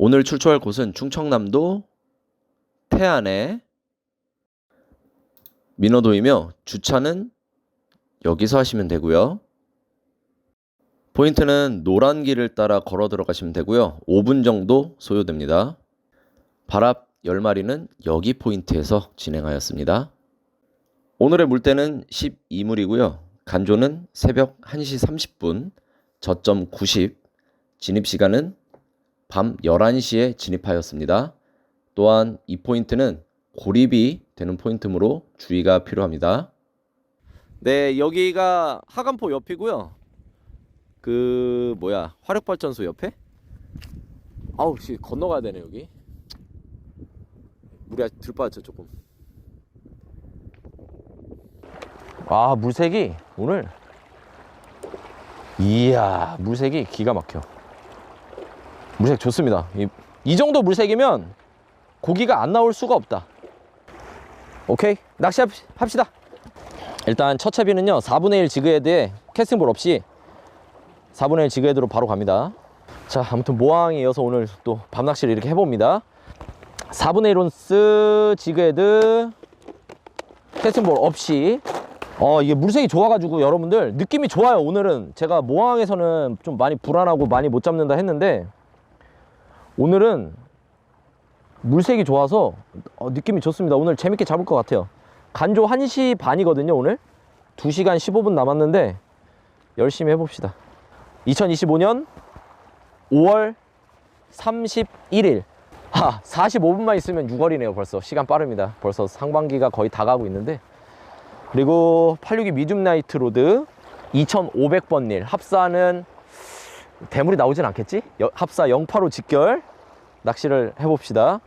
오늘 출조할 곳은 충청남도 태안의 민어도이며 주차는 여기서 하시면 되고요. 포인트는 노란 길을 따라 걸어 들어가시면 되고요. 5분 정도 소요됩니다. 발압 10마리는 여기 포인트에서 진행하였습니다. 오늘의 물때는 12물이고요. 간조는 새벽 1시 30분, 저점 90, 진입 시간은 밤 11시에 진입하였습니다. 또한 이 포인트는 고립이 되는 포인트므로 주의가 필요합니다. 네, 여기가 하간포 옆이고요. 그 뭐야 화력발전소 옆에? 아우 씨 건너가야 되네 여기. 물이 아직 들 빠졌죠 조금. 아 물색이 오늘 이야 물색이 기가 막혀. 물색 좋습니다. 이, 이 정도 물색이면 고기가 안 나올 수가 없다. 오케이 낚시 합- 합시다. 일단 첫 채비는요 4분의 1 지그헤드에 캐스팅볼 없이 4분의 1 지그헤드로 바로 갑니다. 자 아무튼 모항에 이어서 오늘 또 밤낚시를 이렇게 해봅니다. 4분의 1 온스 지그헤드 캐스팅볼 없이 어 이게 물색이 좋아가지고 여러분들 느낌이 좋아요 오늘은 제가 모항에서는 좀 많이 불안하고 많이 못 잡는다 했는데 오늘은 물색이 좋아서 어, 느낌이 좋습니다. 오늘 재밌게 잡을 것 같아요. 간조 1시 반이거든요 오늘. 2시간 15분 남았는데 열심히 해봅시다. 2025년 5월 31일 하 45분만 있으면 6월이네요 벌써. 시간 빠릅니다. 벌써 상반기가 거의 다 가고 있는데. 그리고 862 미듐 나이트 로드. 2500번 일. 합사는 대물이 나오진 않겠지? 여- 합사 085 직결 낚시를 해봅시다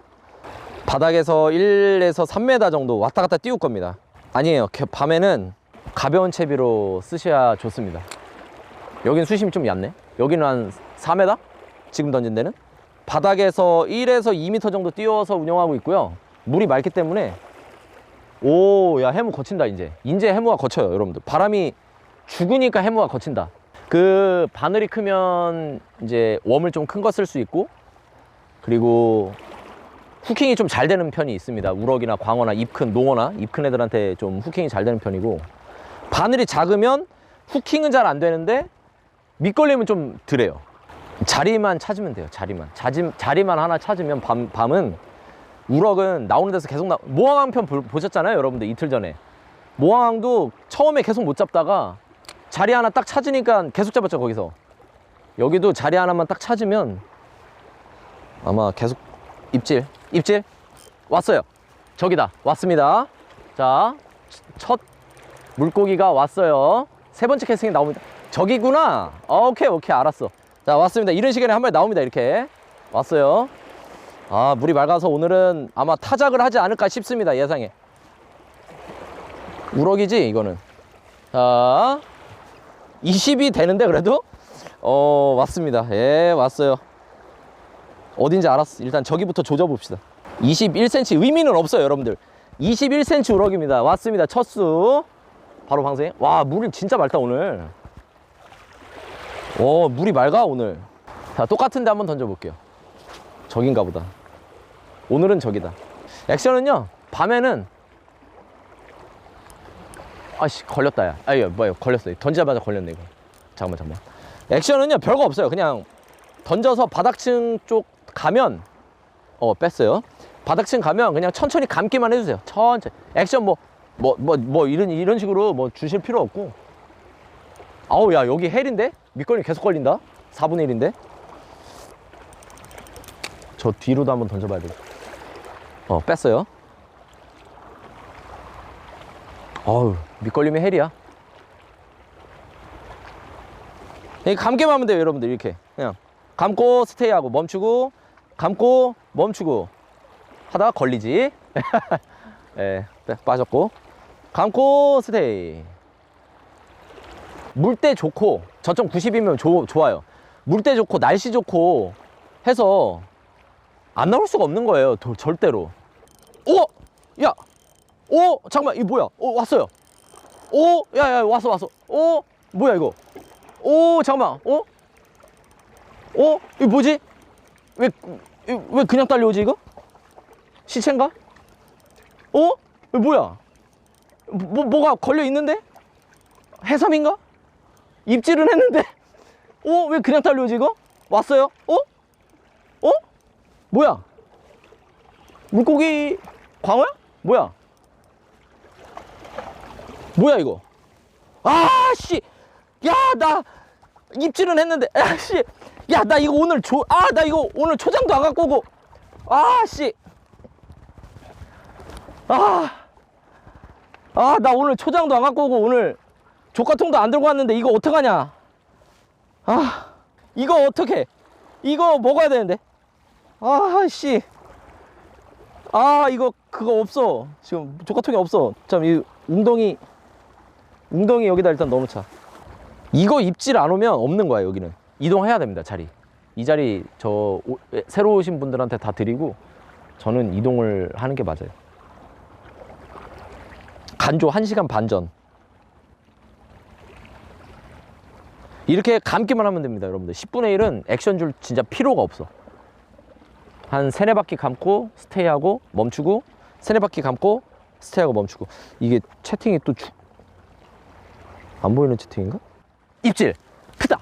바닥에서 1에서 3m 정도 왔다 갔다 띄울 겁니다 아니에요 개- 밤에는 가벼운 채비로 쓰셔야 좋습니다 여긴 수심이 좀 얕네 여기는 한 4m? 지금 던진 데는 바닥에서 1에서 2m 정도 띄워서 운영하고 있고요 물이 맑기 때문에 오, 야, 해무 거친다, 이제. 이제 해무가 거쳐요, 여러분들. 바람이 죽으니까 해무가 거친다. 그, 바늘이 크면 이제 웜을 좀 큰 거 쓸 수 있고, 그리고 후킹이 좀 잘 되는 편이 있습니다. 우럭이나 광어나 입 큰, 농어나 입 큰 애들한테 좀 후킹이 잘 되는 편이고, 바늘이 작으면 후킹은 잘 안 되는데, 밑걸림은 좀 덜해요. 자리만 찾으면 돼요, 자리만. 자리, 자리만 하나 찾으면 밤, 밤은 우럭은 나오는 데서 계속 나 모항항 편 보- 보셨잖아요 여러분들 이틀 전에 모항항도 처음에 계속 못 잡다가 자리 하나 딱 찾으니까 계속 잡았죠 거기서. 여기도 자리 하나만 딱 찾으면 아마 계속 입질 입질? 왔어요. 저기다 왔습니다. 자 첫 물고기가 왔어요. 세 번째 캐스팅이 나옵니다. 저기구나. 어, 오케이 오케이 알았어. 자 왔습니다. 이런 시간에 한 마리 나옵니다 이렇게. 왔어요. 아 물이 맑아서 오늘은 아마 타작을 하지 않을까 싶습니다 예상에. 우럭이지 이거는. 자 20이 되는데 그래도? 어 왔습니다. 예 왔어요. 어딘지 알았어 일단 저기부터 조져 봅시다. 21cm 의미는 없어요 여러분들. 21cm 우럭입니다. 왔습니다. 첫수. 바로 방생 와 물이 진짜 맑다 오늘. 오 물이 맑아 오늘. 자 똑같은데 한번 던져 볼게요. 저긴가 보다. 오늘은 저기다. 액션은요 밤에는 아씨 걸렸다 야. 아유 뭐야 걸렸어 던지자마자 걸렸네 이거. 잠깐만 잠깐만. 액션은요 별거 없어요. 그냥 던져서 바닥층 쪽 가면 어 뺐어요. 바닥층 가면 그냥 천천히 감기만 해주세요. 천천히. 액션 뭐 뭐 뭐뭐 이런 이런 식으로 뭐 주실 필요 없고. 아우 야 여기 헬인데? 밑걸림 계속 걸린다. 4분의 1인데? 저 뒤로도 한번 던져봐야 돼. 어, 뺐어요. 어우, 밑걸림이 헬이야. 이 감기만 하면 돼요, 여러분들. 이렇게. 그냥 감고 스테이하고 멈추고, 감고 멈추고 하다가 걸리지. 예, 빼- 빠졌고. 감고 스테이. 물때 좋고, 저점 90이면 조, 좋아요. 물때 좋고, 날씨 좋고 해서 안 나올 수가 없는 거예요. 도- 절대로. 오! 야! 오! 잠깐만, 이거 뭐야? 오, 왔어요. 오! 야, 야, 왔어, 왔어. 오! 뭐야, 이거? 오, 잠깐만. 어? 어? 이거 뭐지? 왜, 왜 그냥 딸려오지, 이거? 시체인가? 어? 왜 뭐야? 뭐, 뭐가 걸려 있는데? 해삼인가? 입질은 했는데? 어? 왜 그냥 딸려오지, 이거? 왔어요? 어? 어? 뭐야? 물고기 광어야? 뭐야? 뭐야 이거? 아씨, 야 나 입질은 했는데, 아씨, 야 나 이거 오늘 조, 아 나 이거 오늘 초장도 안 갖고 오고, 아씨, 아, 아 나 오늘 초장도 안 갖고 오고 오늘 조카통도 안 들고 왔는데 이거 어떡하냐? 아, 이거 어떻게? 이거 먹어야 되는데. 아 씨. 아 이거 그거 없어 지금 조카통이 없어 참 이 웅덩이 웅덩이 여기다 일단 넣어놓자. 이거 입질 안 오면 없는 거야 여기는. 이동해야 됩니다 자리. 이 자리 저 오- 에, 새로 오신 분들한테 다 드리고 저는 이동을 하는 게 맞아요. 간조 1시간 반 전. 이렇게 감기만 하면 됩니다 여러분들. 10분의 1은 액션 줄 진짜 필요가 없어. 한 세네 바퀴 감고 스테이하고 멈추고 세네 바퀴 감고 스테이하고 멈추고. 이게 채팅이 또 안 보이는 채팅인가? 입질 크다.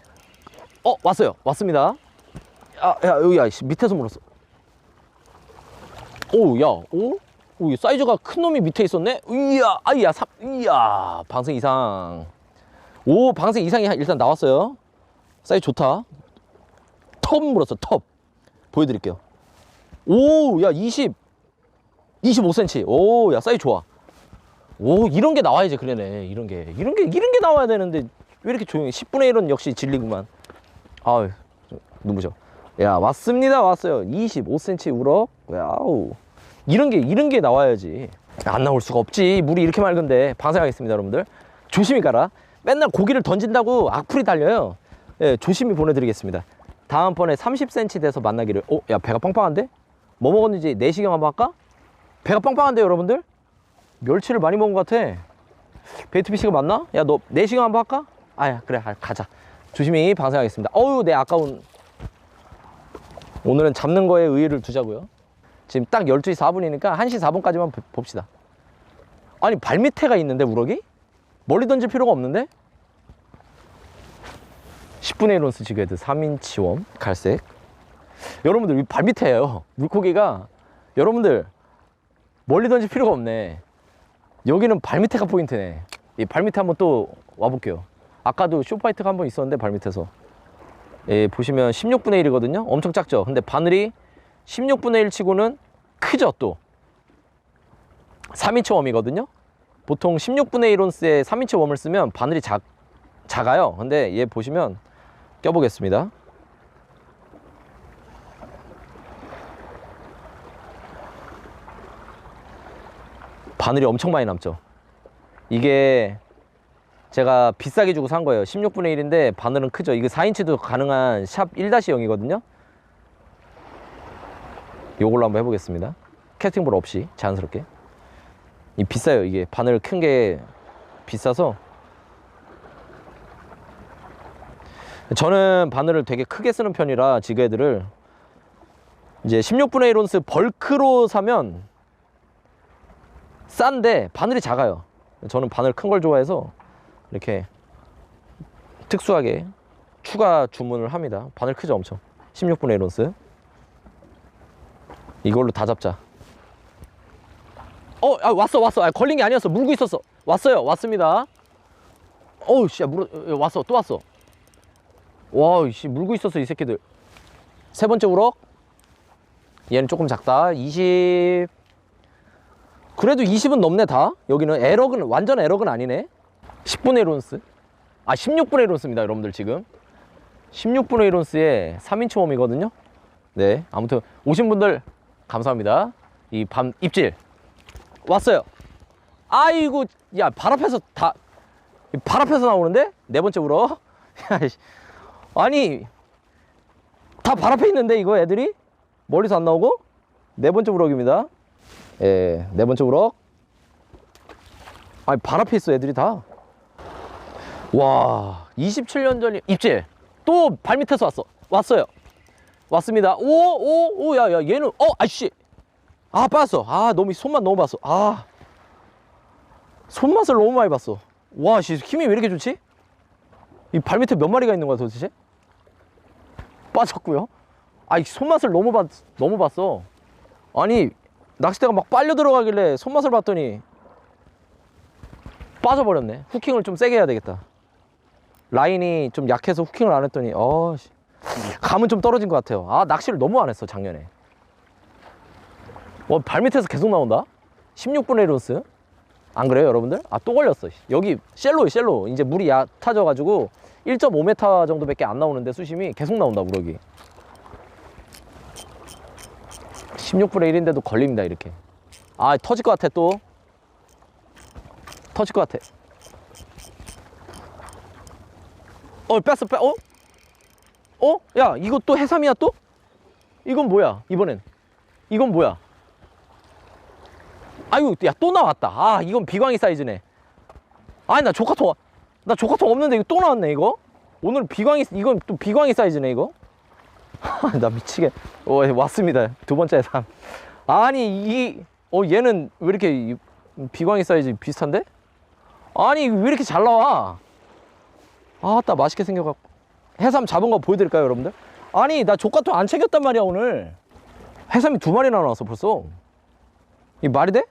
어 왔어요. 왔습니다. 야, 야야 씨, 밑에서 물었어. 오, 야, 오, 오, 이 사이즈가 큰 놈이 밑에 있었네. 이야, 아이야, 삼, 이야, 방생 이상. 오, 방생 이상이 일단 나왔어요. 사이즈 좋다. 텁 물었어, 텁. 보여드릴게요. 오, 야, 20, 25cm. 오, 야, 사이즈 좋아. 오, 이런 게 나와야지, 그러네. 이런 게. 이런 게, 이런 게 나와야 되는데, 왜 이렇게 조용해? 10분의 1은 역시 진리구만. 아유, 좀 눈부셔. 야, 왔습니다. 왔어요. 25cm 우럭. 야우. 이런 게, 이런 게 나와야지. 안 나올 수가 없지. 물이 이렇게 맑은데. 방생하겠습니다, 여러분들. 조심히 가라. 맨날 고기를 던진다고 악플이 달려요. 예, 조심히 보내드리겠습니다. 다음번에 30cm 돼서 만나기를. 어, 야, 배가 빵빵한데? 뭐 먹었는지 내시경 한번 할까? 배가 빵빵한데, 여러분들? 멸치를 많이 먹은 것 같아. 베이트피시가 맞나? 야, 너 내시경 한번 할까? 아야, 그래, 아, 가자. 조심히 방생하겠습니다. 어우, 내 아까운. 오늘은 잡는 거에 의의를 두자고요. 지금 딱 12시 4분이니까 1시 4분까지만 봅시다. 아니, 발밑에가 있는데, 우럭이? 멀리 던질 필요가 없는데? 10분의 1온스 지그헤드 3인치 웜 갈색 여러분들 이 발밑에요 물고기가 여러분들 멀리 던질 필요가 없네 여기는 발밑에가 포인트네. 이 발밑에 한번 또 와볼게요. 아까도 쇼파이트가 한번 있었는데 발밑에서. 예, 보시면 16분의 1이거든요. 엄청 작죠? 근데 바늘이 16분의 1 치고는 크죠 또. 3인치 웜이거든요. 보통 16분의 1온스에 3인치 웜을 쓰면 바늘이 작, 작아요. 근데 얘 보시면 껴보겠습니다 바늘이 엄청 많이 남죠. 이게 제가 비싸게 주고 산 거예요. 16분의 1인데 바늘은 크죠. 이게 4인치도 가능한 샵 1-0이거든요. 요걸로 한번 해보겠습니다. 캐스팅볼 없이 자연스럽게. 이 비싸요. 이게 바늘 큰 게 비싸서. 저는 바늘을 되게 크게 쓰는 편이라 지그헤드를 이제 16분의 1온스 벌크로 사면 싼데 바늘이 작아요. 저는 바늘 큰 걸 좋아해서 이렇게 특수하게 추가 주문을 합니다. 바늘 크죠 엄청. 16분의 1온스. 이걸로 다 잡자. 어 아, 왔어 왔어. 아, 걸린 게 아니었어. 물고 있었어. 왔어요. 왔습니다. 어우 씨 물어 어, 왔어. 또 왔어. 와씨 물고 있었어 이 새끼들. 세 번째 우럭. 얘는 조금 작다. 20 그래도 20은 넘네 다. 여기는 에럭은 완전 에럭은 아니네. 10분의 1온스. 아 16분의 1온스입니다 여러분들 지금. 16분의 1온스에 3인치 웜이거든요. 네 아무튼 오신 분들 감사합니다. 이 밤 입질. 왔어요. 아이고 야 발 앞에서 다 발 앞에서 나오는데? 네 번째 씨. 아니 다 발 앞에 있는데 이거 애들이? 멀리서 안 나오고? 네 번째 우럭입니다 예, 네 번째 우럭 아니 발 앞에 있어 애들이 다 와 27년 전이 입질 또 발밑에서 왔어 왔어요 왔습니다. 오, 오, 오, 야, 야, 얘는, 어, 아씨. 아, 빠졌어. 아, 너무, 손맛 너무 봤어. 아. 손맛을 너무 많이 봤어. 와, 씨, 힘이 왜 이렇게 좋지? 이 발 밑에 몇 마리가 있는 거야, 도대체? 빠졌고요. 아 이, 손맛을 너무 봤, 너무 봤어. 아니, 낚싯대가 막 빨려 들어가길래 손맛을 봤더니 빠져버렸네. 후킹을 좀 세게 해야 되겠다. 라인이 좀 약해서 후킹을 안 했더니, 어, 씨. 감은 좀 떨어진 것 같아요. 아, 낚시를 너무 안 했어, 작년에. 와, 발 밑에서 계속 나온다? 16분의 1온스? 안 그래요, 여러분들? 아, 또 걸렸어. 여기 셀로에 셀로. 이제 물이 얕아져 가지고 1.5m 정도밖에 안 나오는데 수심이 계속 나온다, 우럭이. 16분의 1인데도 걸립니다, 이렇게. 아, 터질 것 같아, 또. 터질 것 같아. 어, 뺐어, 뺐, 어? 어? 야, 이거 또 해삼이야, 또? 이건 뭐야, 이번엔? 이건 뭐야? 아유, 야, 또 나왔다. 아, 이건 비광이 사이즈네. 아니, 나 조카통, 나 조카통 없는데 이거 또 나왔네, 이거? 오늘 비광이, 이건 또 비광이 사이즈네, 이거? 나 미치겠. 어, 왔습니다. 두 번째 해삼. 아니, 이, 어, 얘는 왜 이렇게 이- 비광이 사이즈 비슷한데? 아니, 왜 이렇게 잘 나와? 아따, 맛있게 생겨갖고. 해삼 잡은 거 보여드릴까요, 여러분들? 아니, 나 조카통 안 챙겼단 말이야, 오늘. 해삼이 두 마리나 나왔어, 벌써. 이 말이 돼?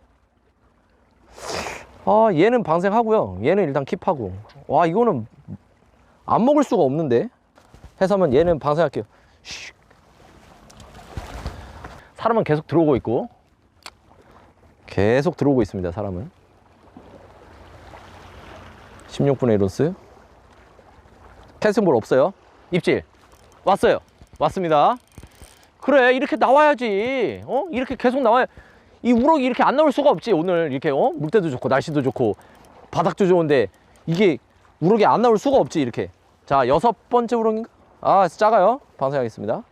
아, 얘는 방생하고요. 얘는 일단 킵하고. 와, 이거는 안 먹을 수가 없는데. 해삼은 얘는 방생할게요. 쉿. 사람은 계속 들어오고 있고. 계속 들어오고 있습니다, 사람은. 16분의 1온스. 캐스팅볼 없어요. 입질. 왔어요. 왔습니다. 그래, 이렇게 나와야지. 어? 이렇게 계속 나와야. 이 우럭이 이렇게 안 나올 수가 없지. 오늘 이렇게, 어? 물때도 좋고, 날씨도 좋고, 바닥도 좋은데, 이게 우럭이 안 나올 수가 없지, 이렇게. 자, 여섯 번째 우럭인가? 아, 작아요. 방생하겠습니다.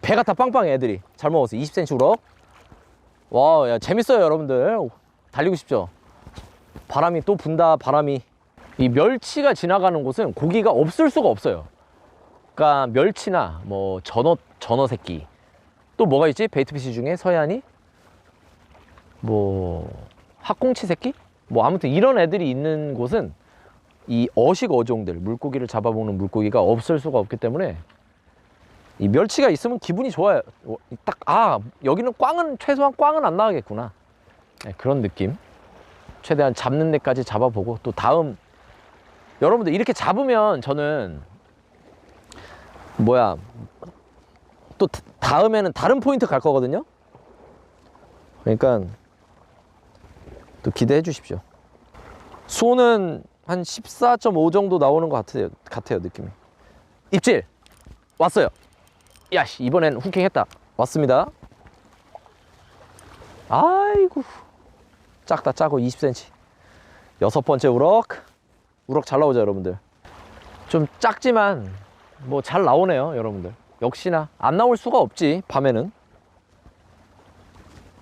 배가 다 빵빵해, 애들이. 잘 먹었어. 20cm 우럭. 와, 야, 재밌어요, 여러분들. 달리고 싶죠? 바람이 또 분다, 바람이. 이 멸치가 지나가는 곳은 고기가 없을 수가 없어요. 그러니까 멸치나 뭐 전어 전어 새끼 또 뭐가 있지 베이트피시 중에 서해안이 뭐 학꽁치 새끼 뭐 아무튼 이런 애들이 있는 곳은 이 어식 어종들 물고기를 잡아먹는 물고기가 없을 수가 없기 때문에 이 멸치가 있으면 기분이 좋아요. 딱 아 여기는 꽝은 최소한 꽝은 안 나가겠구나 네, 그런 느낌. 최대한 잡는 데까지 잡아보고 또 다음 여러분들 이렇게 잡으면 저는 뭐야 또 다- 다음에는 다른 포인트 갈 거거든요. 그러니까 또 기대해 주십시오. 수온은 한 14.5 정도 나오는 것 같아요. 같아요 느낌이. 입질 왔어요. 야씨 이번엔 후킹 했다. 왔습니다. 아이고 작다 짜고 20cm. 여섯 번째 우럭. 우럭 잘 나오죠 여러분들. 좀 작지만 뭐 잘 나오네요 여러분들. 역시나 안 나올 수가 없지 밤에는.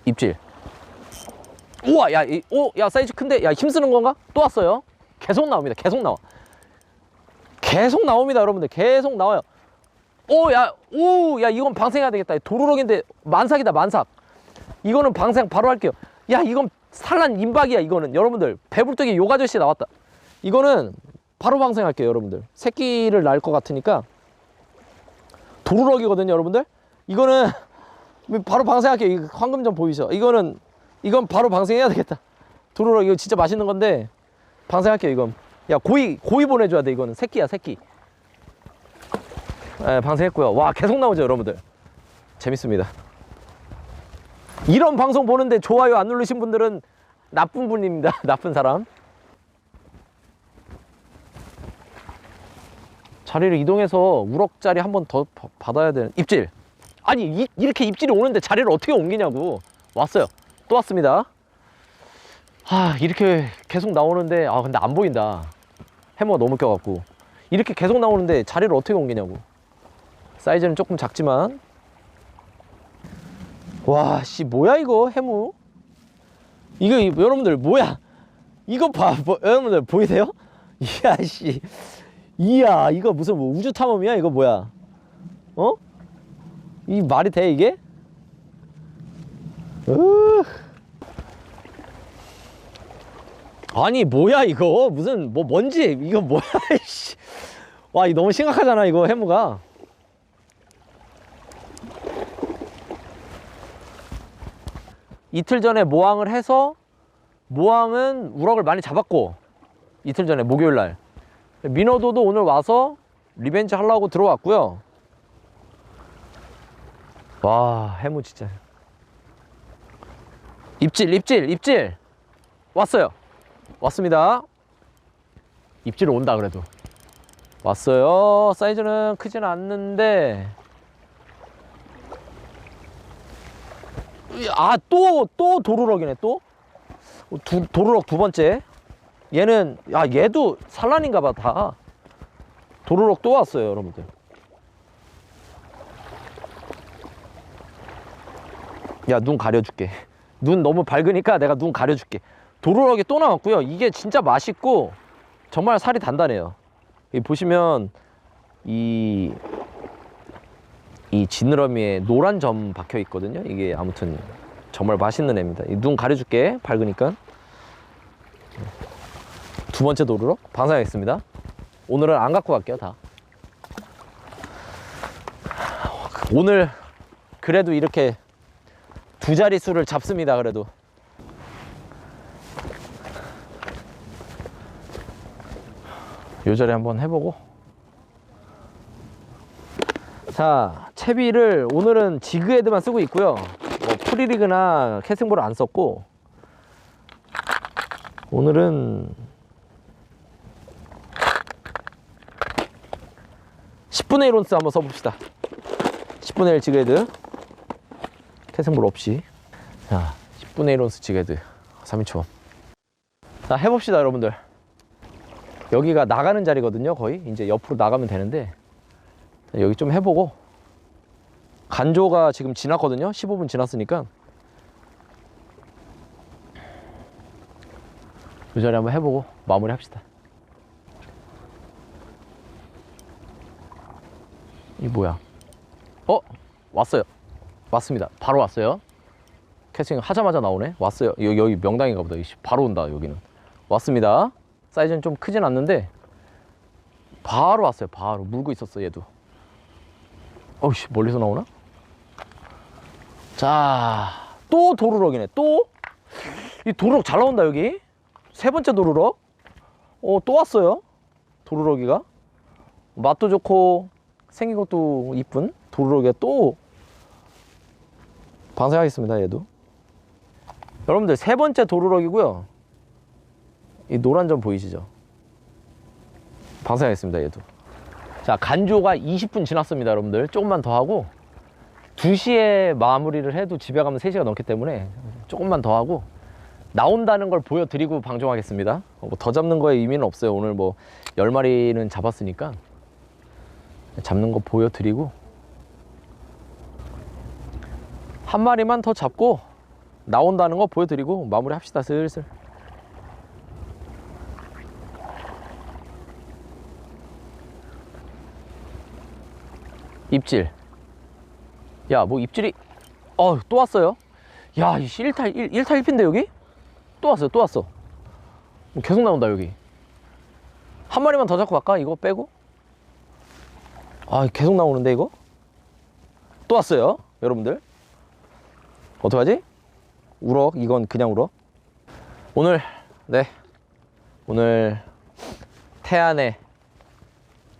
입질. 우와 야, 이, 오, 야 사이즈 큰데 야 힘쓰는 건가? 또 왔어요. 계속 나옵니다. 계속 나와. 계속 나옵니다 여러분들. 계속 나와요. 오, 야, 오, 야 이건 방생해야 되겠다. 도루럭인데 만삭이다 만삭. 이거는 방생 바로 할게요. 야 이건 산란 임박이야 이거는 여러분들 배불뚝이 요 아저씨 나왔다. 이거는 바로 방생할게요 여러분들. 새끼를 낳을 것 같으니까 도루럭이거든요 여러분들. 이거는 바로 방생할게요. 이 황금점 보이죠? 이거는 이건 바로 방생해야 되겠다. 도루럭 이거 진짜 맛있는 건데 방생할게요 이건. 야 고이 고이 보내줘야 돼 이거는 새끼야 새끼. 예, 방생했고요. 와 계속 나오죠 여러분들. 재밌습니다. 이런 방송 보는데 좋아요 안 누르신 분들은 나쁜 분입니다. 나쁜 사람. 자리를 이동해서 우럭자리 한 번 더 받아야 되는 입질. 아니 이, 이렇게 입질이 오는데 자리를 어떻게 옮기냐고. 왔어요. 또 왔습니다. 아 이렇게 계속 나오는데 아 근데 안 보인다. 해머가 너무 껴갖고 이렇게 계속 나오는데 자리를 어떻게 옮기냐고. 사이즈는 조금 작지만 와, 씨, 뭐야, 이거, 해무? 이거, 이- 여러분들, 뭐야? 이거 봐, 뭐, 여러분들, 보이세요? 이야, 씨. 이야, 이거 무슨 뭐 우주 탐험이야? 이거 뭐야? 어? 이 말이 돼 이게? 으. 아니 뭐야 이거? 무슨 뭐 뭔지? 이거 뭐야 씨. 와 이거 너무 심각하잖아 이거 해무가. 이틀 전에 모항을 해서 모항은 우럭을 많이 잡았고 이틀 전에 목요일 날. 민어도도 오늘 와서 리벤지 하려고 들어왔고요. 와 해무 진짜. 입질 입질 입질! 왔어요 왔습니다. 입질 온다 그래도. 왔어요. 사이즈는 크진 않는데. 아또또 도루럭이네 또? 두, 도루럭 두 번째. 얘는 야 얘도 산란인가 봐다. 도루럭 또 왔어요 여러분들. 야 눈 가려줄게. 눈 너무 밝으니까 내가 눈 가려줄게 도루럭이 또 나왔고요. 이게 진짜 맛있고 정말 살이 단단해요. 이 보시면 이, 이 지느러미에 노란 점 박혀 있거든요. 이게 아무튼 정말 맛있는 애입니다. 이눈 가려줄게 밝으니까. 두 번째 도루럭 방사하겠습니다. 오늘은 안 갖고 갈게요 다. 오늘 그래도 이렇게 두 자리 수를 잡습니다 그래도 요 자리 한번 해보고. 자 채비를 오늘은 지그헤드만 쓰고 있고요. 뭐 프리리그나 캐싱볼을 안 썼고. 오늘은 10분의 1 온스 한번 써봅시다. 10분의 1 지그헤드. 캐생볼 없이. 자 10분의 1 온스 지그헤드. 3인초. 자 해봅시다 여러분들 여기가 나가는 자리거든요 거의. 이제 옆으로 나가면 되는데. 여기 좀 해보고. 간조가 지금 지났거든요. 15분 지났으니까. 이 자리 한번 해보고 마무리 합시다. 이 뭐야? 어? 왔어요. 왔습니다. 바로 왔어요. 캐스팅 하자마자 나오네. 왔어요. 여기, 여기 명당인가 보다. 바로 온다 여기는. 왔습니다 사이즈는 좀 크진 않는데 바로 왔어요 바로. 물고 있었어 얘도. 어우씨 멀리서 나오나? 자 또 도루럭이네 또. 이 도루럭 잘 나온다 여기. 세 번째 도루럭. 어 또 왔어요 도루럭이가. 맛도 좋고 생긴 것도 이쁜 도루럭이가 또. 방생하겠습니다 얘도. 여러분들 세 번째 도루럭이고요 이 노란 점 보이시죠? 방생하겠습니다 얘도. 자 간조가 20분 지났습니다 여러분들. 조금만 더 하고 2시에 마무리를 해도 집에 가면 3시가 넘기 때문에 조금만 더 하고 나온다는 걸 보여드리고 방송하겠습니다. 어, 뭐더 잡는 거에 의미는 없어요. 오늘 뭐 10마리는 잡았으니까 잡는 거 보여드리고 한 마리만 더 잡고 나온다는 거 보여드리고 마무리 합시다 슬슬 입질. 야 뭐 입질이 어 또 왔어요? 야이 1타 1, 1타 1피인데 여기? 또 왔어요 또 왔어. 뭐 계속 나온다 여기. 한 마리만 더 잡고 갈까? 이거 빼고? 아 계속 나오는데 이거? 또 왔어요 여러분들. 어떡하지? 우럭 이건 그냥 우럭. 오늘 네. 오늘 태안의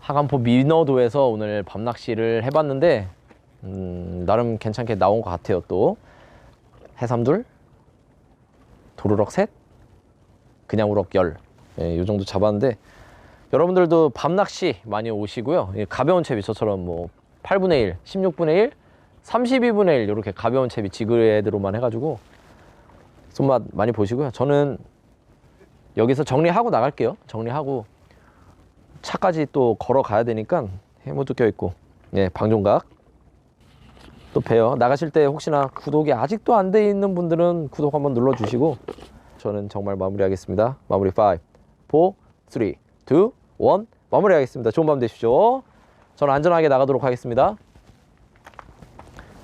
하간포 민어도에서 오늘 밤낚시를 해봤는데 음, 나름 괜찮게 나온 것 같아요 또. 해삼둘 도루럭 셋 그냥 우럭 열. 예, 이 정도 잡았는데 여러분들도 밤낚시 많이 오시고요. 예, 가벼운 채비 저처럼 뭐 8분의 1, 16분의 1, 32분의 1 이렇게 가벼운 채비 지그헤드로만 해가지고 손맛 많이 보시고요. 저는 여기서 정리하고 나갈게요. 정리하고 차까지 또 걸어가야 되니까 해무도 껴있고. 예 방종각. 또 봬요. 나가실 때 혹시나 구독이 아직도 안 돼 있는 분들은 구독 한번 눌러주시고 저는 정말 마무리하겠습니다. 마무리 5 4 3 2 1 마무리하겠습니다. 좋은 밤 되십시오. 저는 안전하게 나가도록 하겠습니다